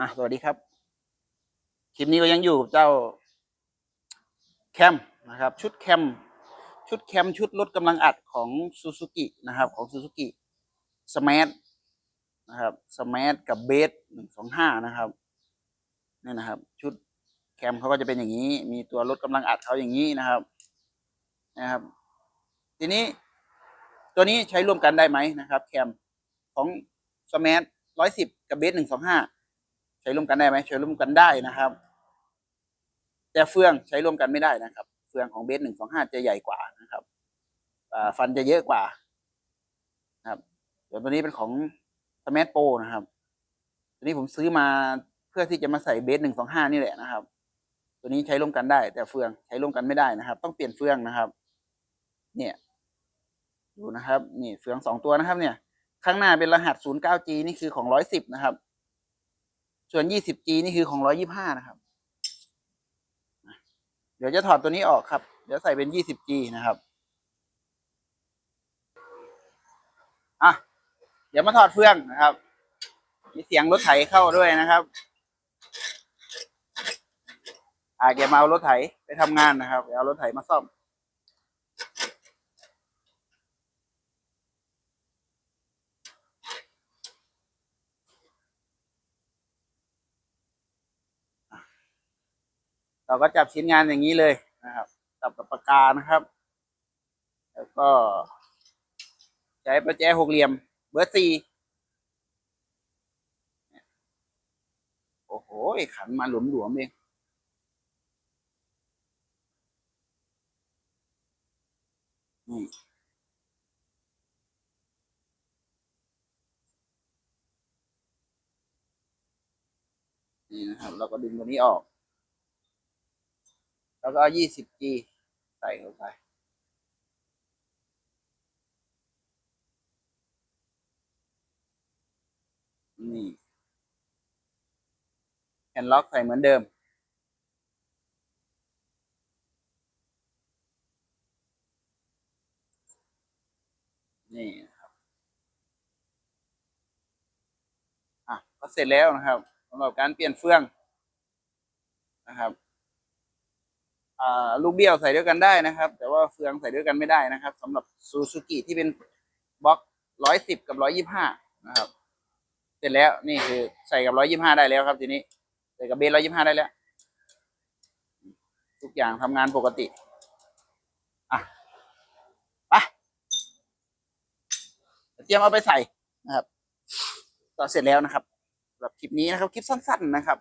อะสวัสดีครับ คลิปนี้ก็ยังอยู่กับเจ้าแคมนะครับ ชุดแคม ชุดแคมชุดลดกำลังอัดของซูซูกินะครับของซูซูกิสมาร์ทนะครับสมาร์ทกับเบสหนึ่งสองห้านะครับนี่นะครับ ชุดแคมเขาก็จะเป็นอย่างนี้ มีตัวลดกำลังอัดเขาอย่างนี้นะครับนะครับ ทีนี้ตัวนี้ใช้ร่วมกันได้ไหมนะครับ แคมของสมาร์ทร้อยสิบกับเบสหนึ่งสองห้า ช้ร่วมกันได้ไหมใช้ร่วมกันได้นะครับ แต่เฟืองใช้ร่วมกันไม่ได้นะครับ เฟืองของเบสหนึ่งสองห้าจะใหญ่กว่านะครับฟันจะเยอะกว่านะครับเดี๋ยวตัวนี้เป็นของสมาร์ทโปนะครับ ตัวนี้ผมซื้อมาเพื่อที่จะมาใส่เบสหนึ่งสองห้านี่แหละนะครับ ตัวนี้ใช้ร่วมกันได้ แต่เฟืองใช้ร่วมกันไม่ได้นะครับ ต้องเปลี่ยนเฟืองนะครับ เนี่ยดูนะครับ นี่เฟืองสองตัวนะครับ เนี่ย ข้างหน้าเป็นรหัส 09G นี่คือของ 110 นะครับ ส่วน 20G นี่คือของ 125 นะครับ เดี๋ยวจะถอดตัวนี้ออกครับ เดี๋ยวใส่เป็น 20G นะครับ อะ เดี๋ยวมาถอดเฟืองนะครับ มีเสียงรถไถเข้าด้วยนะครับ อ่าเดี๋ยวมาเอารถไถไปทำงานนะครับเดี๋ยวเอารถไถมาซ่อม เราก็จับชิ้นงานอย่างนี้เลยนะครับจับกับปากกานะครับ แล้วก็ ใช้ประแจหกเหลี่ยม เบอร์สี่โอ้โหขันมาหลวมๆเองนี่นี่นะครับ เราก็ดึงตัวนี้ออก แล้วก็ยี่สิบ G ใส่เข้าไป นี่แอนล็อกใส่เหมือนเดิม นี่ครับ อะ ก็เสร็จแล้วนะครับสำหรับการเปลี่ยนเฟืองนะครับ ลูกเบี้ยวใส่ด้วยกันได้นะครับ แต่ว่าเฟืองใส่ด้วยกันไม่ได้นะครับสำหรับซูซูกิที่เป็นบล็อกร้อยสิบกับร้อยยี่ห้านะครับ เสร็จแล้วนี่คือใส่กับร้อยยี่ห้าได้แล้วครับทีนี้ใส่กับเบสร้อยยี่ห้าได้แล้ว ทุกอย่างทำงานปกติอะไปเตรียมเอาไปใส่นะครับก็เสร็จแล้วนะครับสำหรับคลิปนี้นะครับ คลิปสั้น ๆนะครับ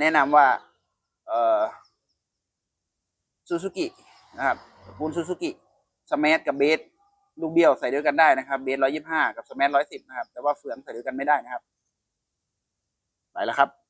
แนะนำว่า เอ่อ ซูซูกินะครับตระกูลซูซูกิสมาร์ทกับเบสลูกเบี้ยวใส่ด้วยกันได้นะครับ เบสร้อยยี่ห้ากับสมาร์ทร้อยสิบนะครับ แต่ว่าเฟืองใส่ด้วยกันไม่ได้นะครับ ไปแล้วครับ